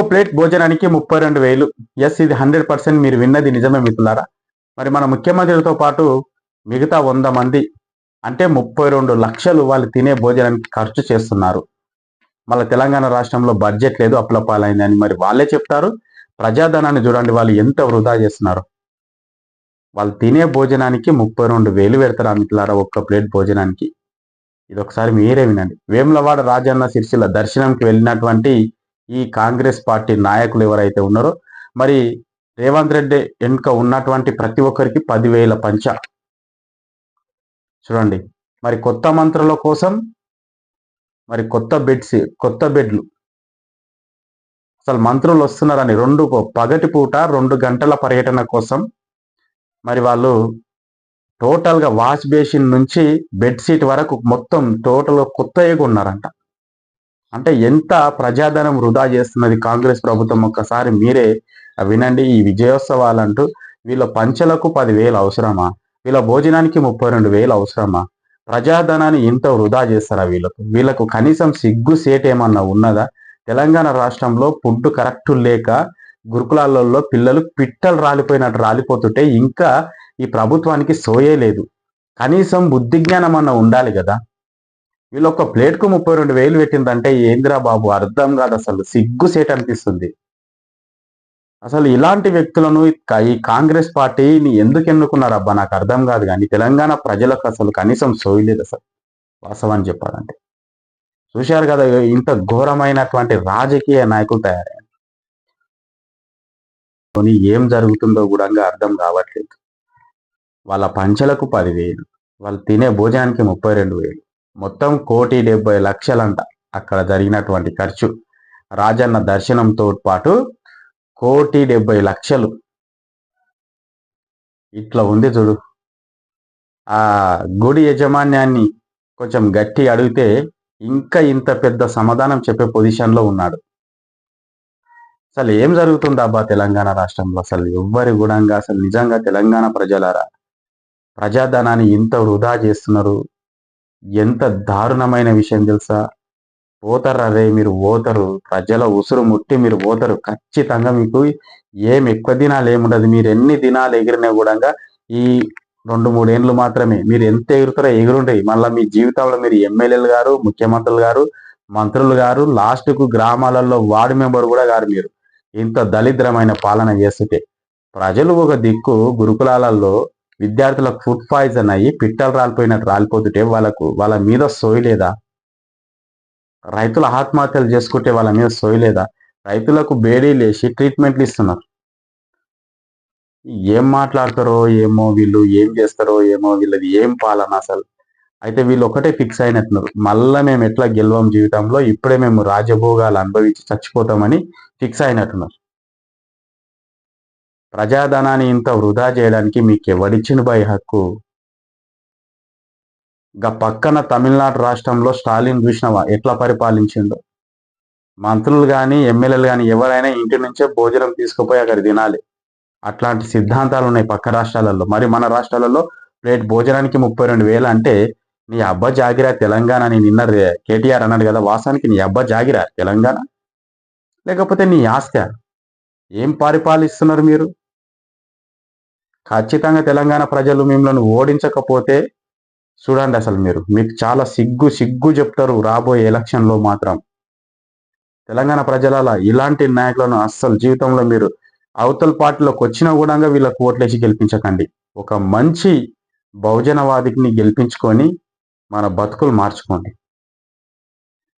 ఒక్కో ప్లేట్ భోజనానికి ముప్పై రెండు వేలు. ఎస్ ఇది హండ్రెడ్ పర్సెంట్ మీరు విన్నది నిజమే మిత్రులారా. మరి మన ముఖ్యమంత్రితో పాటు మిగతా వంద మంది అంటే ముప్పై రెండు లక్షలు వాళ్ళు తినే భోజనానికి ఖర్చు చేస్తున్నారు. మళ్ళీ తెలంగాణ రాష్ట్రంలో బడ్జెట్ లేదు అప్లపాలైంది అని మరి వాళ్ళే చెప్తారు. ప్రజాధనాన్ని చూడండి వాళ్ళు ఎంత వృధా చేస్తున్నారు. వాళ్ళు తినే భోజనానికి ముప్పై రెండు వేలు పెడతారు మిత్రులారా ఒక్క ప్లేట్ భోజనానికి? ఇది ఒకసారి మీరే వినండి. వేములవాడ రాజన్న సిరిసిల్ల దర్శనంకి వెళ్ళినటువంటి ఈ కాంగ్రెస్ పార్టీ నాయకులు ఎవరైతే ఉన్నారో మరి రేవంత్ రెడ్డి వెనుక ఉన్నటువంటి ప్రతి ఒక్కరికి పదివేల పంచ. చూడండి మరి కొత్త మంత్రుల కోసం మరి కొత్త బెడ్స్ కొత్త బెడ్లు. అసలు మంత్రులు వస్తున్నారని రెండు పగటి పూట రెండు గంటల పర్యటన కోసం మరి వాళ్ళు టోటల్గా వాష్ బేసిన్ నుంచి బెడ్షీట్ వరకు మొత్తం టోటల్ కొత్తగా ఉన్నారంట అంటే ఎంత ప్రజాధనం వృధా చేస్తున్నది కాంగ్రెస్ ప్రభుత్వం ఒక్కసారి మీరే వినండి ఈ విజయోత్సవాలంటూ వీళ్ళ పంచలకు పదివేలు అవసరమా? వీళ్ళ భోజనానికి ముప్పై రెండు వేలు అవసరమా? ప్రజాధనాన్ని ఇంత వృధా చేస్తారా వీళ్ళకు? వీళ్ళకు కనీసం సిగ్గు సేట్ ఏమన్నా ఉన్నదా? తెలంగాణ రాష్ట్రంలో ఫుడ్ కరెక్ట్ లేక గురుకులాలలో పిల్లలు పిట్టలు రాలిపోయినట్టు రాలిపోతుంటే ఇంకా ఈ ప్రభుత్వానికి సోయే లేదు. కనీసం బుద్ధి జ్ఞానం అన్న ఉండాలి కదా. వీళ్ళు ఒక ప్లేట్కు ముప్పై రెండు వేలు పెట్టిందంటే ఏందిరా బాబు? అర్థం కాదు అసలు. సిగ్గుసేట్ అనిపిస్తుంది. అసలు ఇలాంటి వ్యక్తులను ఈ కాంగ్రెస్ పార్టీని ఎందుకు ఎన్నుకున్నారు అబ్బా? నాకు అర్థం కాదు కానీ తెలంగాణ ప్రజలకు అసలు కనీసం సోయలేదు అసలు. వాస్తవాన్ని చెప్పాలంటే. చూశారు కదా ఇంత ఘోరమైనటువంటి రాజకీయ నాయకులు తయారయ్యారు. ఏం జరుగుతుందో కూడా అర్థం కావట్లేదు. వాళ్ళ పంచలకు పదివేలు వాళ్ళు తినే భోజనానికి ముప్పై రెండు వేలు. మొత్తం కోటి డెబ్బై లక్షలంట అక్కడ జరిగినటువంటి ఖర్చు. రాజన్న దర్శనంతో పాటు కోటి డెబ్బై లక్షలు. ఇట్లా ఉంది చూడు. ఆ గుడి యజమాన్యాన్ని కొంచెం గట్టి అడిగితే ఇంకా ఇంత పెద్ద సమాధానం చెప్పే పొజిషన్లో ఉన్నాడు. అసలు ఏం జరుగుతుంది అబ్బా తెలంగాణ రాష్ట్రంలో? అసలు ఎవ్వరి గుణంగా అసలు నిజంగా తెలంగాణ ప్రజలారా? ప్రజాధనాన్ని ఇంత వృధా చేస్తున్నారు. ఎంత దారుణమైన విషయం తెలుసా? పోతారు అదే మీరు పోతారు ప్రజల ఉసురు ముట్టి మీరు పోతారు ఖచ్చితంగా మీకు ఏం ఎక్కువ దినాలు ఏముండదు మీరు ఎన్ని దినాలు ఎగిరినా కూడా ఈ రెండు మూడేండ్లు మాత్రమే. మీరు ఎంత ఎగురుతారో ఎగురుంటాయి మళ్ళీ మీ జీవితంలో మీరు ఎమ్మెల్యేలు గారు ముఖ్యమంత్రులు గారు మంత్రులు గారు లాస్ట్కు గ్రామాలలో వార్డు మెంబర్ కూడా గారు మీరు. ఇంత దళిద్రమైన పాలన చేస్తుంటే. ప్రజలు ఒక దిక్కు గురుకులాలలో విద్యార్థులకు ఫుడ్ పాయిజన్ అయ్యి పిట్టలు రాలిపోయినట్టు రాలిపోతుంటే వాళ్ళకు వాళ్ళ మీద సోయలేదా రైతులు ఆత్మహత్యలు చేసుకుంటే వాళ్ళ మీద సోయలేదా రైతులకు బేడీ లేచి ట్రీట్మెంట్లు ఇస్తున్నారు. ఏం మాట్లాడతారో ఏమో వీళ్ళు ఏం చేస్తారో ఏమో వీళ్ళది ఏం పాలన అసలు? అయితే వీళ్ళు ఒకటే ఫిక్స్ అయినట్టున్నారు. మళ్ళీ మేము ఎట్లా గెలవం జీవితంలో ఇప్పుడే మేము రాజభోగాలు అనుభవించి చచ్చిపోతామని ఫిక్స్ అయినట్టున్నారు. ప్రజాధనాన్ని ఇంత వృధా చేయడానికి మీకు ఎవడిచ్చిన బై హక్కు? గా పక్కన తమిళనాడు రాష్ట్రంలో స్టాలిన్ చూసినవా? ఎట్లా పరిపాలించిండో? మంత్రులు కానీ ఎమ్మెల్యేలు కానీ ఎవరైనా ఇంటి నుంచే భోజనం తీసుకుపోయి అక్కడ తినాలి. అట్లాంటి సిద్ధాంతాలు ఉన్నాయి పక్క రాష్ట్రాలలో. మరి మన రాష్ట్రాలలో ప్లేట్ భోజనానికి ముప్పై రెండు వేలు అంటే నీ అబ్బ జాగిరా తెలంగాణ అని నిన్న కేటీఆర్ అన్నాడు కదా వాసానికి నీ అబ్బ జాగిరా తెలంగాణ? లేకపోతే నీ ఆస్తి ఏం పరిపాలిస్తున్నారు మీరు? ఖచ్చితంగా తెలంగాణ ప్రజలు మిమ్మల్ని ఓడించకపోతే చూడండి అసలు మీరు. మీకు చాలా సిగ్గు సిగ్గు చెప్తారు రాబోయే ఎలక్షన్లో మాత్రం. తెలంగాణ ప్రజల ఇలాంటి నాయకులను అస్సలు జీవితంలో మీరు అవతల పార్టీలోకి వచ్చినా కూడా వీళ్ళకు ఓట్లేసి గెలిపించకండి. ఒక మంచి బహుజనవాదిని గెలిపించుకొని మన బతుకులు మార్చుకోండి.